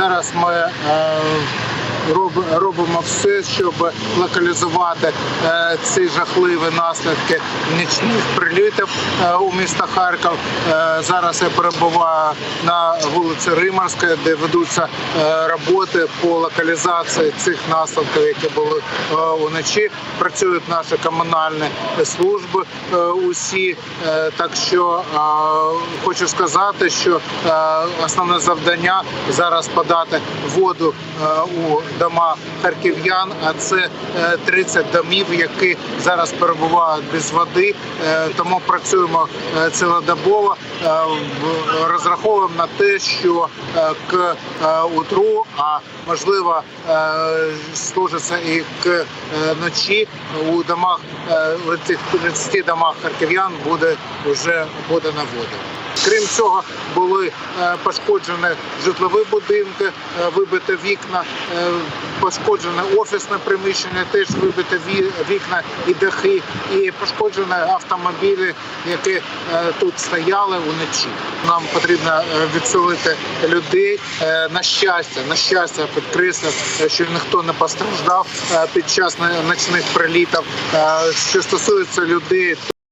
Зараз ми е, робимо все, щоб локалізувати е, ці жахливі наслідки нічних прилітів е, у місто Харків. Е, Зараз я перебуваю на вулиці Римарська, де ведуться роботи по локалізації цих наслідків, які були уночі. Працюють наші комунальні служби усі. Так що хочу сказати, що основне завдання зараз подати воду у дома харків'ян. А це е, 30 домів, які зараз перебувають без води. Е, Тому працюємо е, цілодобово. Е, Розраховуємо на те, що е, к е, утру, а можливо е, служиться і к е, ночі у домах е, цих 30 домах харків'ян буде вже подана вода. Крім цього, були е, пошкоджені житлові будинки, е, вибите вікна, е, пошкоджене офісне приміщення, теж вибите вікна і дахи, і пошкоджені автомобілі, які тут стояли уночі. Нам потрібно відселити людей. На щастя, на щастя, підкреслив, е, що ніхто не постраждав під час ночних прилітів. Що стосується людей,